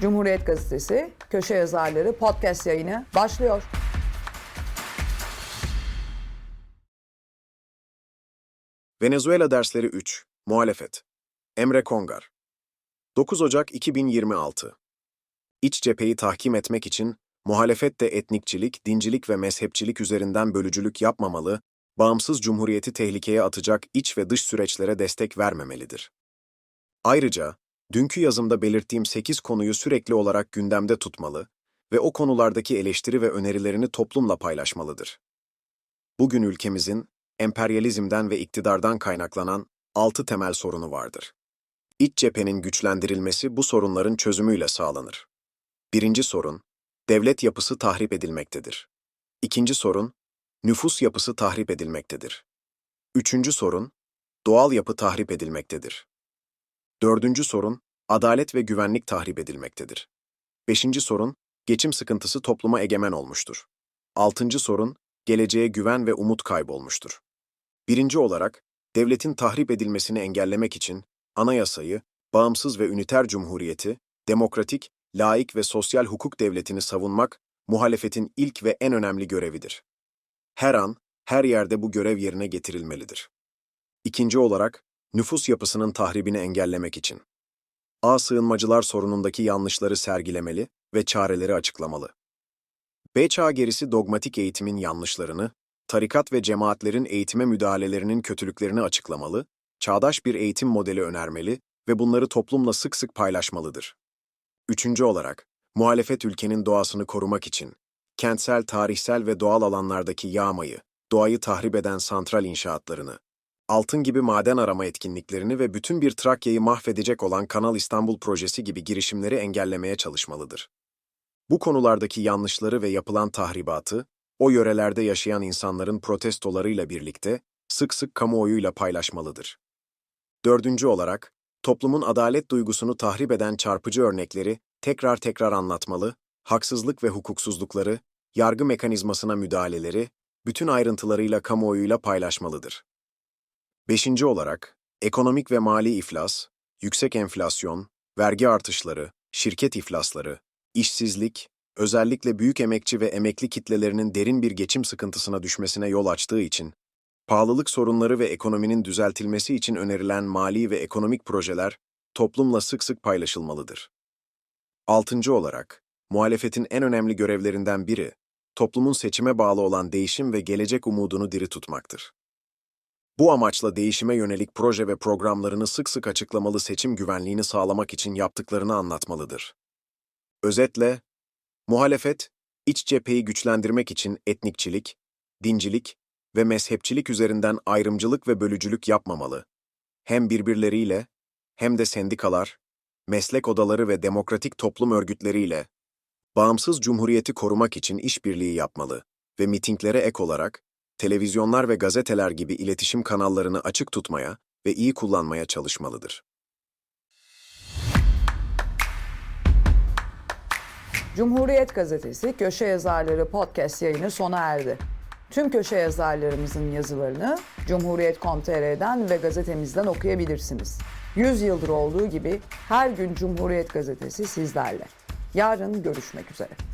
Cumhuriyet Gazetesi Köşe Yazarları podcast yayını başlıyor. Venezuela dersleri 3. Muhalefet. Emre Kongar. 9 Ocak 2026. İç cepheyi tahkim etmek için muhalefet de etnikçilik, dincilik ve mezhepçilik üzerinden bölücülük yapmamalı, bağımsız cumhuriyeti tehlikeye atacak iç ve dış süreçlere destek vermemelidir. Ayrıca, dünkü yazımda belirttiğim 8 konuyu sürekli olarak gündemde tutmalı ve o konulardaki eleştiri ve önerilerini toplumla paylaşmalıdır. Bugün ülkemizin emperyalizmden ve iktidardan kaynaklanan altı temel sorunu vardır. İç cephenin güçlendirilmesi bu sorunların çözümüyle sağlanır. Birinci sorun, devlet yapısı tahrip edilmektedir. İkinci sorun, nüfus yapısı tahrip edilmektedir. Üçüncü sorun, doğal yapı tahrip edilmektedir. Dördüncü sorun, adalet ve güvenlik tahrip edilmektedir. Beşinci sorun, geçim sıkıntısı topluma egemen olmuştur. Altıncı sorun, geleceğe güven ve umut kaybolmuştur. Birinci olarak, devletin tahrip edilmesini engellemek için anayasayı, bağımsız ve üniter cumhuriyeti, demokratik, laik ve sosyal hukuk devletini savunmak, muhalefetin ilk ve en önemli görevidir. Her an, her yerde bu görev yerine getirilmelidir. İkinci olarak, nüfus yapısının tahribini engellemek için. A sığınmacılar sorunundaki yanlışları sergilemeli ve çareleri açıklamalı. B çağ gerisi dogmatik eğitimin yanlışlarını, tarikat ve cemaatlerin eğitime müdahalelerinin kötülüklerini açıklamalı, çağdaş bir eğitim modeli önermeli ve bunları toplumla sık sık paylaşmalıdır. Üçüncü olarak, muhalefet ülkenin doğasını korumak için, kentsel, tarihsel ve doğal alanlardaki yağmayı, doğayı tahrip eden santral inşaatlarını, altın gibi maden arama etkinliklerini ve bütün bir Trakya'yı mahvedecek olan Kanal İstanbul projesi gibi girişimleri engellemeye çalışmalıdır. Bu konulardaki yanlışları ve yapılan tahribatı, o yörelerde yaşayan insanların protestolarıyla birlikte sık sık kamuoyuyla paylaşmalıdır. Dördüncü olarak, toplumun adalet duygusunu tahrip eden çarpıcı örnekleri tekrar tekrar anlatmalı, haksızlık ve hukuksuzlukları, yargı mekanizmasına müdahaleleri, bütün ayrıntılarıyla kamuoyuyla paylaşmalıdır. Beşinci olarak, ekonomik ve mali iflas, yüksek enflasyon, vergi artışları, şirket iflasları, işsizlik, özellikle büyük emekçi ve emekli kitlelerinin derin bir geçim sıkıntısına düşmesine yol açtığı için, pahalılık sorunları ve ekonominin düzeltilmesi için önerilen mali ve ekonomik projeler toplumla sık sık paylaşılmalıdır. Altıncı olarak, muhalefetin en önemli görevlerinden biri, toplumun seçime bağlı olan değişim ve gelecek umudunu diri tutmaktır. Bu amaçla değişime yönelik proje ve programlarını sık sık açıklamalı seçim güvenliğini sağlamak için yaptıklarını anlatmalıdır. Özetle, muhalefet, iç cepheyi güçlendirmek için etnikçilik, dincilik ve mezhepçilik üzerinden ayrımcılık ve bölücülük yapmamalı. Hem birbirleriyle, hem de sendikalar, meslek odaları ve demokratik toplum örgütleriyle bağımsız cumhuriyeti korumak için işbirliği yapmalı ve mitinglere ek olarak televizyonlar ve gazeteler gibi iletişim kanallarını açık tutmaya ve iyi kullanmaya çalışmalıdır. Cumhuriyet Gazetesi Köşe Yazarları podcast yayını sona erdi. Tüm köşe yazarlarımızın yazılarını Cumhuriyet.com.tr'den ve gazetemizden okuyabilirsiniz. 100 yıldır olduğu gibi her gün Cumhuriyet Gazetesi sizlerle. Yarın görüşmek üzere.